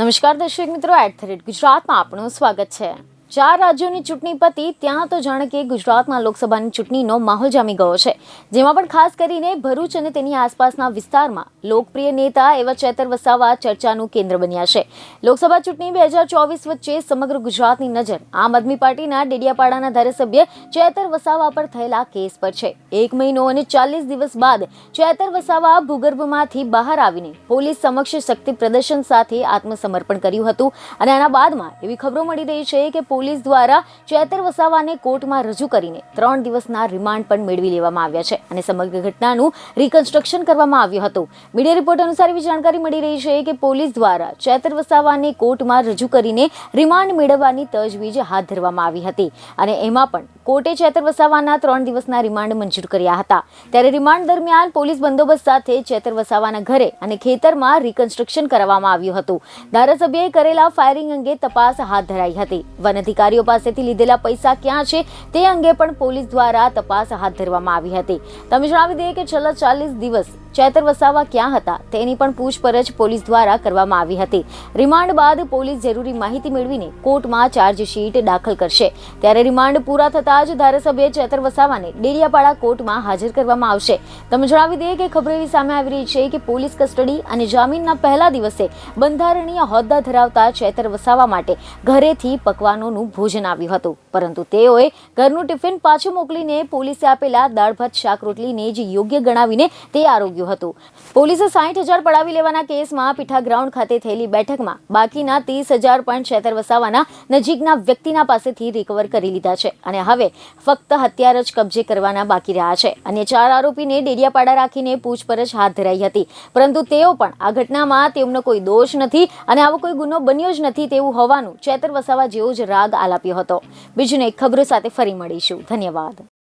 નમસ્કાર દર્શક મિત્રો એટ ધ રેટ ગુજરાતમાં આપનું સ્વાગત છે. ચાર રાજ્યોની ચૂંટણી પતી, ત્યાં તો જાણે કે ગુજરાતમાં લોકસભાની ચૂંટણીનો માહોલ જામી ગયો છે. જેમાં પણ ખાસ કરીને ભરૂચ અને તેની આસપાસના વિસ્તારમાં લોકપ્રિય નેતા એવા ચેતર વસાવા ચર્ચાનું કેન્દ્ર બન્યા છે. લોકસભા ચૂંટણી બે વચ્ચે સમગ્ર ગુજરાતની નજર આમ આદમી પાર્ટીના ડેડિયાપાડાના ધારાસભ્ય ચેતર વસાવા પર થયેલા કેસ પર છે. એક મહિનો અને ચાલીસ દિવસ બાદ ચેતર વસાવા ભૂગર્ભમાંથી બહાર આવીને પોલીસ સમક્ષ શક્તિ પ્રદર્શન સાથે આત્મસમર્પણ કર્યું હતું અને આના બાદમાં એવી ખબરો મળી રહી છે કે પોલીસ દ્વારા ચેતર વસાવાને કોર્ટમાં રજૂ કરીને ત્રણ દિવસના રિમાન્ડ પણ મેળવી લેવામાં આવ્યા છે અને સમગ્ર ઘટનાનું રિકન્સ્ટ્રક્શન કરવામાં આવ્યું હતું. મીડિયા રિપોર્ટ અનુસાર એવી જાણકારી મળી રહી છે કે પોલીસ દ્વારા ચેતર વસાવાને કોર્ટમાં રજૂ કરીને રિમાન્ડ મેળવવાની તજવીજ હાથ ધરવામાં આવી હતી અને એમાં પણ કોર્ટે ચેતર વસાવાના ત્રણ દિવસના રિમાન્ડ મંજૂર કર્યા હતા. ત્યારે રિમાન્ડ દરમિયાન પોલીસ બંદોબસ્ત સાથે ચેતર વસાવાના ઘરે અને ખેતરમાં રિકન્સ્ટ્રક્શન કરવામાં આવ્યું હતું. ધારાસભ્યએ કરેલા ફાયરિંગ અંગે તપાસ હાથ ધરાઈ હતી. વન અધિકારીઓ પાસેથી લીધેલા પૈસા ક્યાં છે તે અંગે પણ પોલીસ દ્વારા તપાસ હાથ ધરવામાં આવી હતી. તમે જણાવી દઈએ કે છેલ્લા ચાલીસ દિવસ ચેતર વસાવા ક્યાં હતા તેની પણ પૂછપરછ પોલીસ દ્વારા કરવામાં આવી હતી. રિમાન્ડ બાદ પોલીસ જરૂરી માહિતી મેળવીને કોર્ટમાં ચાર્જશીટ દાખલ કરશે. ત્યારે રિમાન્ડ પૂરા થતાં જ ધારાસભ્ય ચેતર વસાવાને ડેડિયાપાડા કોર્ટમાં હાજર કરવામાં આવશે. તમે જણાવી દઈએ કે ખબર એવી સામે આવી રહી છે કે પોલીસ કસ્ટડી અને જામીનના પહેલા દિવસે બંધારણીય હોદ્દા ધરાવતા ચેતર વસાવા માટે ઘરેથી પકવાનોનું ભોજન આવ્યું હતું. પરંતુ તેઓએ ઘરનું ટિફિન પાછું મોકલીને પોલીસે આપેલા દાળ ભાત શાક રોટલીને જ યોગ્ય ગણાવીને તે આરોગ્યું હતું. પોલીસે સાઠ હજાર પડાવી લેવાના કેસમાં પીઠા ગ્રાઉન્ડ ખાતે થયેલી બેઠકમાં બાકીના ત્રીસ હજાર પણ છેતર વસાવાના નજીકના વ્યક્તિના પાસેથી રિકવર કરી લીધા છે અને હવે ફક્ત હત્યાર જ કબજે કરવાના બાકી રહ્યા છે. અને ચાર આરોપીને ડેડિયાપાડા રાખીને પૂછપરછ હાથ ધરાઈ હતી. પરંતુ તેઓ પણ આ ઘટનામાં તેમનો કોઈ દોષ નથી અને આવો કોઈ ગુનો બન્યો જ નથી તેવું હોવાનું ચેતર વસાવા જેવો જ રાગ આલાપ્યો હતો. બીજું એક ખબરો સાથે ફરી મળીશું. ધન્યવાદ.